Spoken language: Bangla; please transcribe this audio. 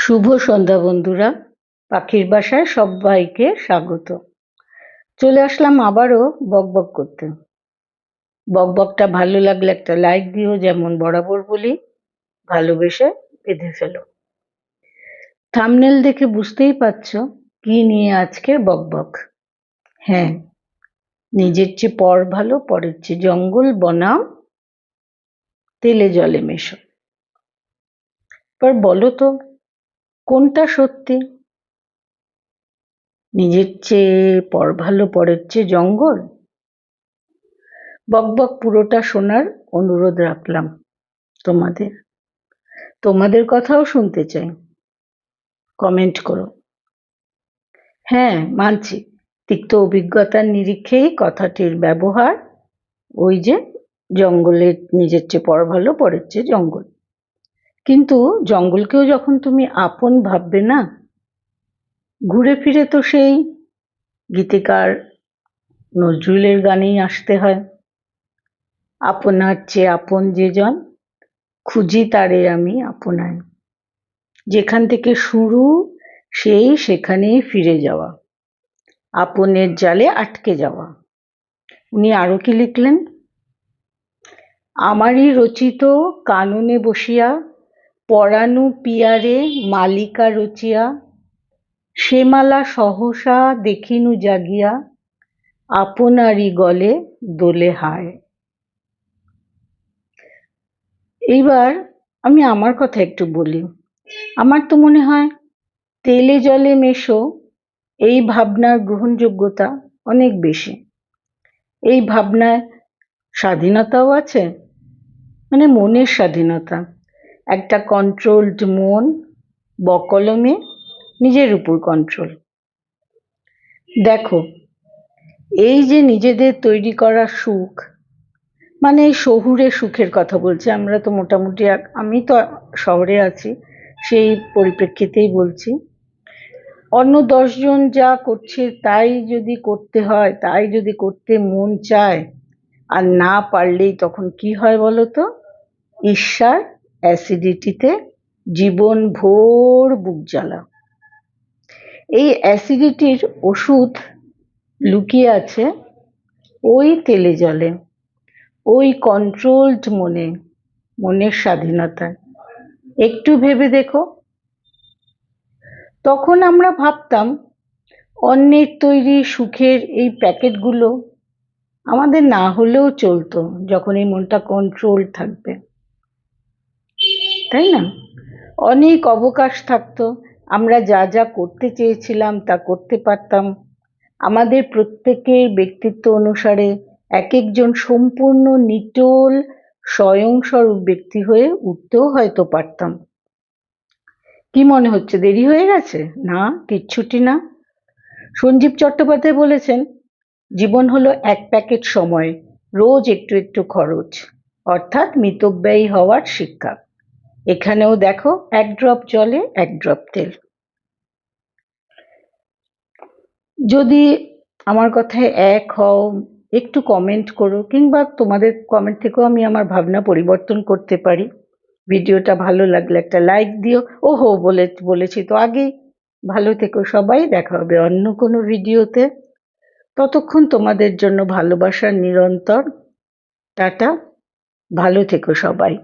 শুভ সন্ধ্যা বন্ধুরা। পাখির বাসায় সবাইকে স্বাগত। চলে আসলাম আবারও বকবক করতে। বকবকটা ভালো লাগলে একটা লাইক দিও, যেমন বরাবর বলি, ভালোবেসে বেঁধে ফেলো। থামনেল দেখে বুঝতেই পারছ কি নিয়ে আজকের বকবক হ্যাঁ নিজের চেয়ে পর ভালো, পরের চেয়ে জঙ্গল, বনাম, তেলে জলে মেশো। এবার বলো তো কোনটা সত্যি? নিজের চেয়ে পর ভালো পরের চেয়ে জঙ্গল? বকবক পুরোটা শোনার অনুরোধ রাখলাম তোমাদের। তোমাদের কথাও শুনতে চাই। কমেন্ট করো। হ্যাঁ মানছি। তিক্ত অভিজ্ঞতার নিরিখেই কথাটির ব্যবহার ওই যে জঙ্গলের নিজের চেয়ে পর ভালো পরের চেয়ে জঙ্গল। কিন্তু জঙ্গলকেও যখন তুমি আপন ভাববে না, ঘুরে ফিরে তো সেই গীতিকার নজরুলের গানেই আসতে হয়। আপনার চেয়ে আপন যে জন, খুঁজি তারে আমি আপনায়। যেখান থেকে শুরু, সেই সেখানেই ফিরে যাওয়া। আপনের জালে আটকে যাওয়া। উনি আরও কি লিখলেন? আমারই রচিত কাননে বসিয়া পরাণু পিয়ারে মালিকা রচিয়া সেমালা সহসা দেখিনু জাগিয়া আপনারই গলে দোলে হায়। এইবার আমি আমার কথা একটু বলি। আমার তো মনে হয় তেলে জলে মেশো, এই ভাবনার গ্রহণযোগ্যতা অনেক বেশি। এই ভাবনায় স্বাধীনতাও আছে মানে মনের স্বাধীনতা। একটা কন্ট্রোলড মন, বকলমে, নিজের উপর কন্ট্রোল দেখো, এই যে নিজেদের তৈরি করা সুখ মানে এই শহুরে সুখের কথা বলছি, আমরা তো মোটামুটি আমি তো শহরে আছি, সেই পরিপ্রেক্ষিতেই বলছি। অন্য দশজন যা করছে তাই যদি করতে হয়, তাই যদি করতে মন চায়, আর না পারলেই তখন কি হয় বলো তো? ঈর্ষার অ্যাসিডিটিতে জীবন ভোর বুক জ্বালা। এই অ্যাসিডিটির ওষুধ লুকিয়ে আছে ওই তেলে জলে, ওই কন্ট্রোলড মনে, মনের স্বাধীনতায়। একটু ভেবে দেখো। তখন আমরা ভাবতাম অন্যের তৈরি সুখের এই প্যাকেটগুলো আমাদের না হলেও চলতো, যখন এই মনটা কন্ট্রোল থাকবে। তাই না? অনেক অবকাশ থাকতো। আমরা যা যা করতে চেয়েছিলাম তা করতে পারতাম। আমাদের প্রত্যেকের ব্যক্তিত্ব অনুসারে এক একজন সম্পূর্ণ নিটোল, স্বয়ংস্বরূপ ব্যক্তি হয়ে উঠতেও হয়তো পারতাম। কি মনে হচ্ছে, দেরি হয়ে গেছে? না, কিচ্ছুটি না। সঞ্জীব চট্টোপাধ্যায় বলেছেন, জীবন হলো এক প্যাকেট সময়, রোজ একটু একটু খরচ, অর্থাৎ মিতব্যয়ী হওয়ার শিক্ষা। এখানেও দেখো, এক ড্রপ জলে, এক ড্রপ তেল। যদি আমার কথায় এক হও, একটু কমেন্ট করো, কিংবা তোমাদের কমেন্ট থেকেও আমি আমার ভাবনা পরিবর্তন করতে পারি। ভিডিওটা ভালো লাগলে একটা লাইক দিও। ও হো বলে, বলেছি তো আগেই। ভালো থেকো সবাই, দেখা হবে অন্য কোনো ভিডিওতে। ততক্ষণ তোমাদের জন্য ভালোবাসার নিরন্তর। টাটা। ভালো থেকো সবাই।